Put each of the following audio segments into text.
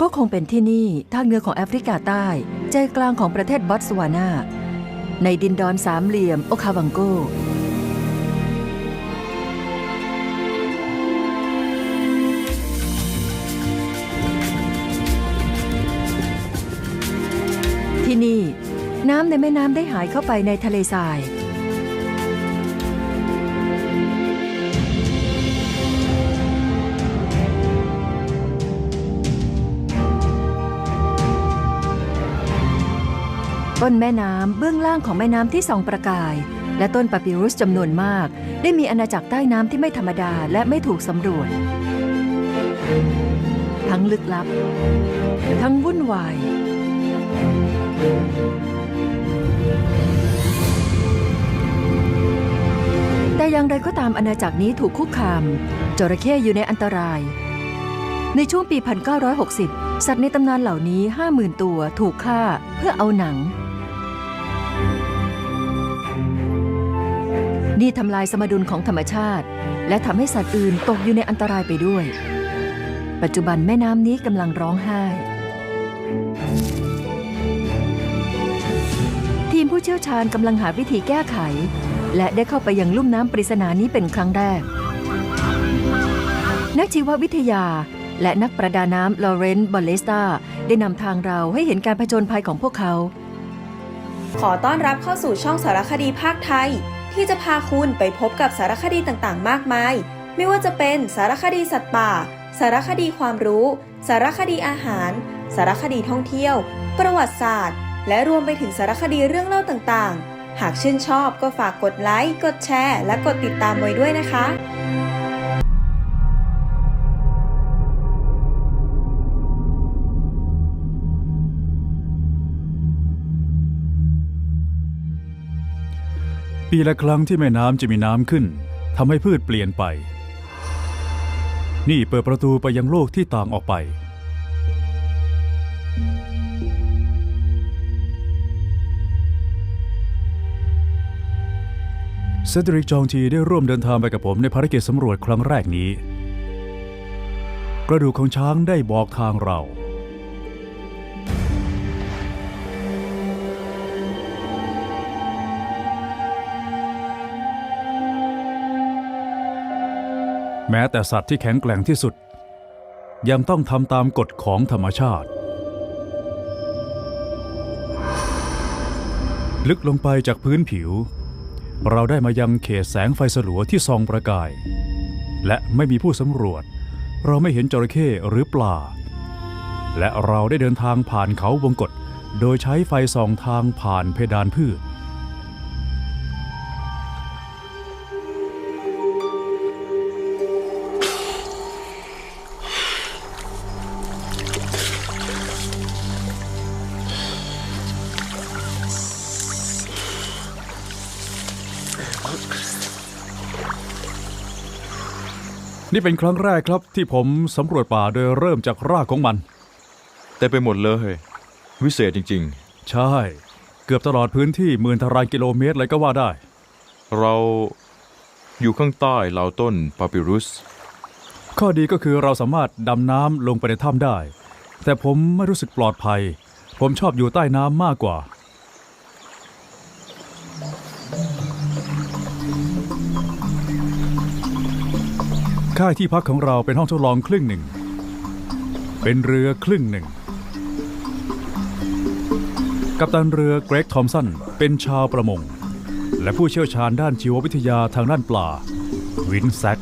ก็คงเป็นที่นี่ทางเหนือของแอฟริกาใต้ ใจกลางของประเทศบอตสวานา ในดินดอนสามเหลี่ยมโอคาวังโก ที่นี่ น้ำในแม่น้ำได้หายเข้าไปในทะเลทราย ต้นแม่น้ำเบื้องล่างของแม่น้ำที่สองประกาย และต้นปาปิรุสจำนวนมาก ได้มีอาณาจักรใต้น้ำที่ไม่ธรรมดาและไม่ถูกสำรวจ ทั้งลึกลับ ทั้งวุ่นวาย แต่อย่างไรก็ตามอาณาจักรนี้ถูกคุกคาม จระเข้อยู่ในอันตราย ในช่วงปี 1960 สัตว์ในตำนานเหล่านี้ 50,000 ตัวถูกฆ่าเพื่อเอาหนัง นี่ทำลายสมดุลของธรรมชาติ และทำให้สัตว์อื่นตกอยู่ในอันตรายไปด้วย ปัจจุบันแม่น้ำนี้กำลังร้องไห้ ทีมผู้เชี่ยวชาญกำลังหาวิธีแก้ไข และได้เข้าไปยังลุ่มน้ำปริศนานี้เป็นครั้งแรก นักชีววิทยาและนักประดาน้ำลอเรนซ์บอลเลสตาได้นำทางเราให้เห็นการผจญภัยของพวกเขา ขอต้อนรับเข้าสู่ช่องสารคดีภาคไทย ที่จะพาคุณไปพบกับสารคดีต่างๆ มากมาย ไม่ว่าจะเป็นสารคดีสัตว์ป่า สารคดีความรู้ สารคดีอาหาร สารคดีท่องเที่ยว ประวัติศาสตร์ และรวมไปถึงสารคดีเรื่องเล่าต่างๆ หากชื่นชอบก็ฝากกดไลค์ กดแชร์ และกดติดตามไว้ด้วยนะคะ ปีละครั้งที่แม่น้ำจะมีน้ำขึ้นทำให้พืชเปลี่ยนไป นี่เปิดประตูไปยังโลกที่ต่างออกไป เซดริกจองทีได้ร่วมเดินทางไปกับผมในภารกิจสำรวจครั้งแรกนี้ กระดูกของช้างได้บอกทางเรา แม้แต่สัตว์ที่แข็งแกร่งที่สุด ยังต้องทำตามกฎของธรรมชาติ ลึกลงไปจากพื้นผิว เราได้มายังเขตแสงไฟสลัวที่ส่องประกาย และไม่มีผู้สำรวจ เราไม่เห็นจระเข้หรือปลา และเราได้เดินทางผ่านเขาวงกฏโดยใช้ไฟส่องทางผ่านเพดานพืช นี่เป็นครั้งแรกครับที่ผมสำรวจป่าโดยเริ่มจากรากของมัน แต่ไปหมดเลยวิเศษจริง ใช่ เกือบตลอดพื้นที่หมื่นตารางกิโลเมตรเลยก็ว่าได้ ๆ เราอยู่ข้างใต้เหล่าต้นปาปิรุส ข้อดีก็คือเราสามารถดำน้ำลงไปในถ้ำได้ แต่ผมไม่รู้สึกปลอดภัย ผมชอบอยู่ใต้น้ำมากกว่า ค่ายที่พักของเราเป็นห้องทดลองครึ่งหนึ่ง เป็นเรือครึ่งหนึ่ง กัปตันเรือเกรกทอมสันเป็นชาวประมง และผู้เชี่ยวชาญด้านชีววิทยาทางด้านปลา วินแซก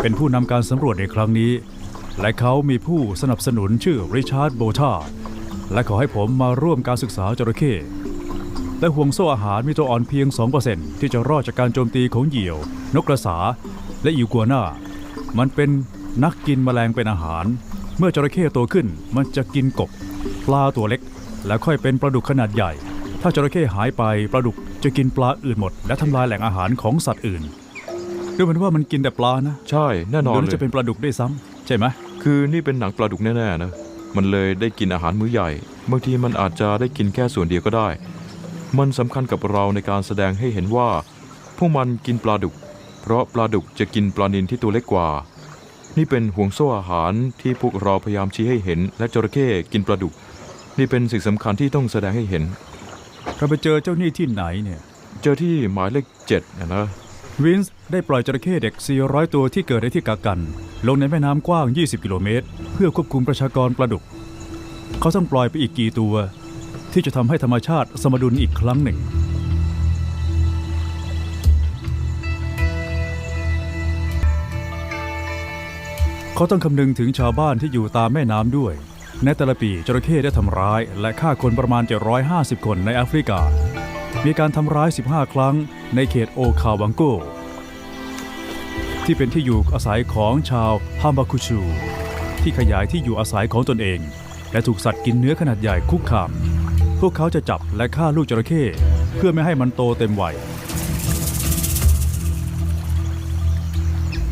เป็นผู้นำการสำรวจในครั้งนี้ และเขามีผู้สนับสนุนชื่อริชาร์ดโบธาและขอให้ผมมาร่วมการศึกษาจระเข้และห่วงโซ่อาหารมีตัวอ่อนเพียง 2%ที่จะรอดจากการโจมตีของเหยี่ยว นกกระสา และอิวกัวน่า มันเป็นนักกินแมลงเป็นอาหาร เมื่อจระเข้โตขึ้น มันจะกินกบ ปลาตัวเล็ก แล้วค่อยเป็นปลาดุกขนาดใหญ่ ถ้าจระเข้หายไปปลาดุกจะกินปลาอื่นหมด และทำลายแหล่งอาหารของสัตว์อื่นดูเหมือนว่ามันกินแต่ปลานะใช่แน่นอนหรือเลยจะเป็นปลาดุกด้วยซ้ำใช่ไหมคือนี่เป็นหนังปลาดุกแน่ๆนะมันเลยได้กินอาหารมื้อใหญ่บางทีมันอาจจะได้กินแค่ส่วนเดียวก็ได้ มันสำคัญกับเราในการแสดงให้เห็นว่า พวกมันกินปลาดุก เพราะปลาดุกจะกินปลานิลที่ตัวเล็กกว่า นี่เป็นห่วงโซ่อาหารที่พวกเราพยายามชี้ให้เห็น และจระเข้กินปลาดุก นี่เป็นสิ่งสำคัญที่ต้องแสดงให้เห็น เราไปเจอเจ้าหนี้ที่ไหนเนี่ย เจอที่หมายเลขเจ็ดนะนะวินส์ได้ปล่อยจระเข้เด็ก 400 ตัวที่เกิดในที่กักกัน ลงในแม่น้ำกว้าง 20 กิโลเมตร เพื่อควบคุมประชากรปลาดุก เขาต้องปล่อยไปอีกกี่ตัว ที่จะทำให้ธรรมชาติสมดุลอีกครั้งหนึ่ง เขาต้องคำนึงถึงชาวบ้านที่อยู่ตามแม่น้ำด้วย ในแต่ละปีจระเข้ได้ทำร้าย และฆ่าคนประมาณ 750 คนในแอฟริกา มีการทำร้าย 15 ครั้งในเขตโอคาวังโก ที่เป็นที่อยู่อาศัยของชาวฮามบาคุชู ที่ขยายที่อยู่อาศัยของตนเอง และถูกสัตว์กินเนื้อขนาดใหญ่คุกคาม พวกเขาจะจับและฆ่าลูกจระเข้เพื่อไม่ให้มันโตเต็มวัย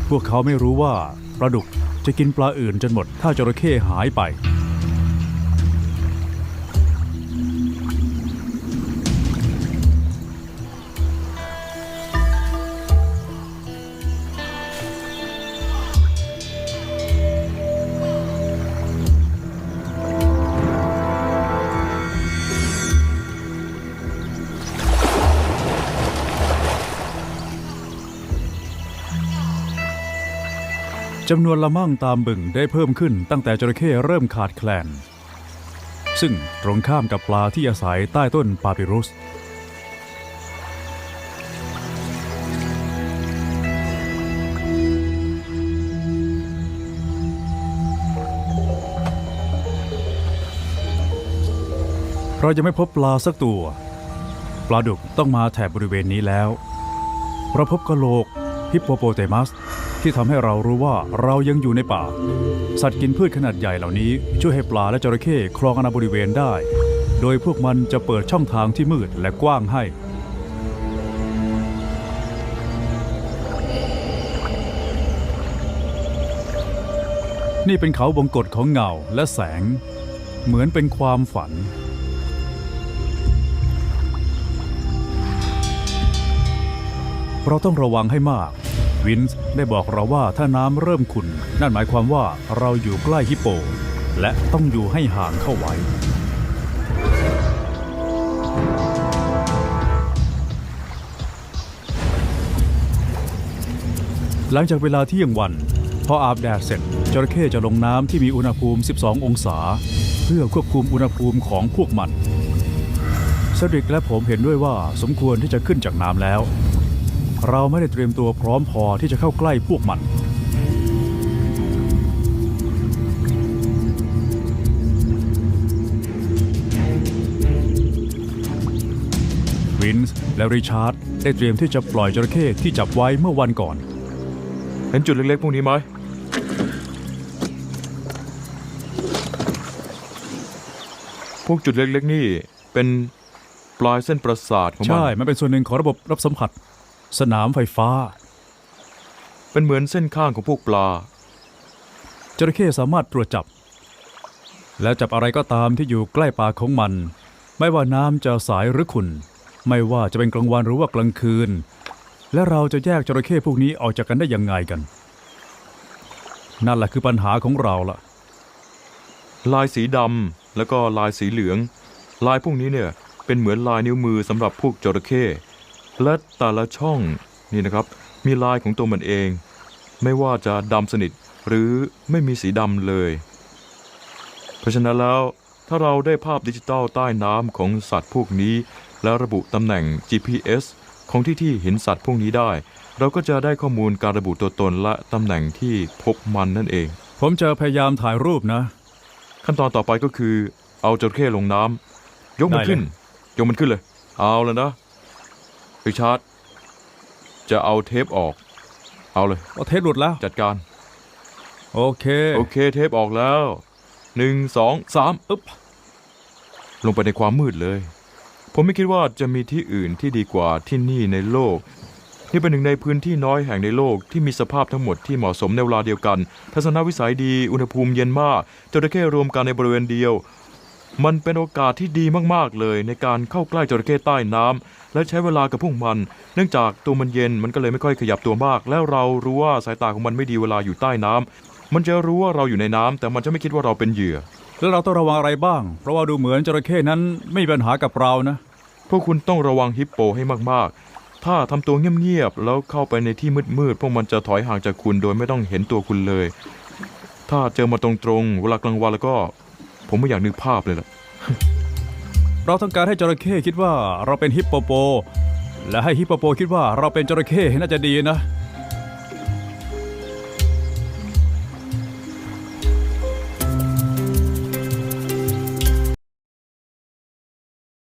พวกเขาไม่รู้ว่าปลาดุก จะกินปลาอื่นจนหมดถ้าจระเข้หายไป จำนวนละมั่งตามบึงได้เพิ่มขึ้นตั้งแต่จระเข้เริ่มขาดแคลน ซึ่งตรงข้ามกับปลาที่อาศัยใต้ต้นปาปิรุสเราจะไม่พบปลาสักตัว ปลาดุกต้องมาแถบบริเวณนี้แล้ว เราพบกะโหลกฮิปโปโปเตมัส ที่ทำให้เรารู้ว่าเรายังอยู่ในป่า สัตว์กินพืชขนาดใหญ่เหล่านี้ช่วยให้ปลาและจระเข้ครองอาณาบริเวณได้ โดยพวกมันจะเปิดช่องทางที่มืดและกว้างให้นี่เป็นเขาวงกฏของเงาและแสง เหมือนเป็นความฝัน เราต้องระวังให้มาก วินส์ได้บอกเราว่าถ้าน้ำเริ่มขุ่นนั่นหมายความว่าเราอยู่ใกล้ฮิปโป และต้องอยู่ให้ห่างเข้าไว้ หลังจากเวลาเที่ยงวัน พออาบแดดเสร็จจระเข้จะลงน้ำที่มีอุณหภูมิ 12 องศา เพื่อควบคุมอุณหภูมิของพวกมันเซดริกและผมเห็นด้วยว่าสมควรที่จะขึ้นจากน้ำแล้ว เราไม่ได้เตรียมตัวพร้อมพอที่จะเข้าใกล้พวกมัน วินส์และริชาร์ดได้เตรียมที่จะปล่อยจระเข้ที่จับไว้เมื่อวันก่อน เห็นจุดเล็กๆพวกนี้ไหม พวกจุดเล็กๆนี่เป็นปลายเส้นประสาทของมัน ใช่ มันเป็นส่วนหนึ่งของระบบรับสัมผัส สนามไฟฟ้า เป็นเหมือนเส้นข้างของพวกปลา จระเข้สามารถตรวจจับ และจับอะไรก็ตามที่อยู่ใกล้ปากของมัน ไม่ว่าน้ำจะใสายหรือขุ่น ไม่ว่าจะเป็นกลางวันหรือว่ากลางคืน และเราจะแยกจระเข้พวกนี้ออกจากกันได้ยังไงกัน นั่นแหละคือปัญหาของเราล่ะลายสีดำแล้วก็ลายสีเหลือง ลายพวกนี้เนี่ยเป็นเหมือนลายนิ้วมือสำหรับพวกจระเข้ และแต่ละช่องนี่นะครับ มีลายของตัวมันเอง ไม่ว่าจะดำสนิทหรือไม่มีสีดำเลย เพราะฉะนั้นแล้วถ้าเราได้ภาพดิจิตอลใต้น้ำของสัตว์พวกนี้ แล้วระบุตำแหน่ง GPS ของที่ที่เห็นสัตว์พวกนี้ได้ เราก็จะได้ข้อมูลการระบุตัวตนและตำแหน่งที่พบมันนั่นเอง ผมจะพยายามถ่ายรูปนะ ขั้นตอนต่อไปก็คือ เอาจระเข้ลงน้ำยกมันได้เลย ขึ้น ยกมันขึ้นเลย เอาแล้วนะ ริชาร์ดจะเอาเทปออก เอาเลย เอาเทปหลุดแล้ว จัดการ โอเค โอเคเทปออกแล้วหนึ่งสองสามอึ๊บลงไปในความมืดเลย ผมไม่คิดว่าจะมีที่อื่นที่ดีกว่าที่นี่ในโลก นี่เป็นหนึ่งในพื้นที่น้อยแห่งในโลกที่มีสภาพทั้งหมดที่เหมาะสมในเวลาเดียวกัน ทัศนวิสัยดี อุณหภูมิเย็นมากจระเข้รวมกันในบริเวณเดียว มันเป็นโอกาสที่ดีมากๆเลย ในการเข้าใกล้จระเข้ใต้น้ำและใช้เวลากับพวกมัน เนื่องจากตัวมันเย็นมันก็เลยไม่ค่อยขยับตัวมาก แล้วเรารู้ว่าสายตาของมันไม่ดีเวลาอยู่ใต้น้ำมันจะรู้ว่าเราอยู่ในน้ำแต่มันจะไม่คิดว่าเราเป็นเหยื่อ แล้วเราต้องระวังอะไรบ้าง เพราะว่าดูเหมือนจระเข้นั้นไม่มีปัญหากับเรานะ พวกคุณต้องระวังฮิปโปให้มากๆ ถ้าทำตัวเงียบๆ แล้วเข้าไปในที่มืดๆ พวกมันจะถอยห่างจากคุณโดยไม่ต้องเห็นตัวคุณเลย ถ้าเจอมาตรงๆ เวลากลางวันแล้วก็ ผมไม่อยากนึกภาพเลยล่ะ เราต้องการให้จระเข้คิดว่าเราเป็นฮิปโปโป และให้ฮิปโปโปคิดว่าเราเป็นจระเข้น่าจะดีนะ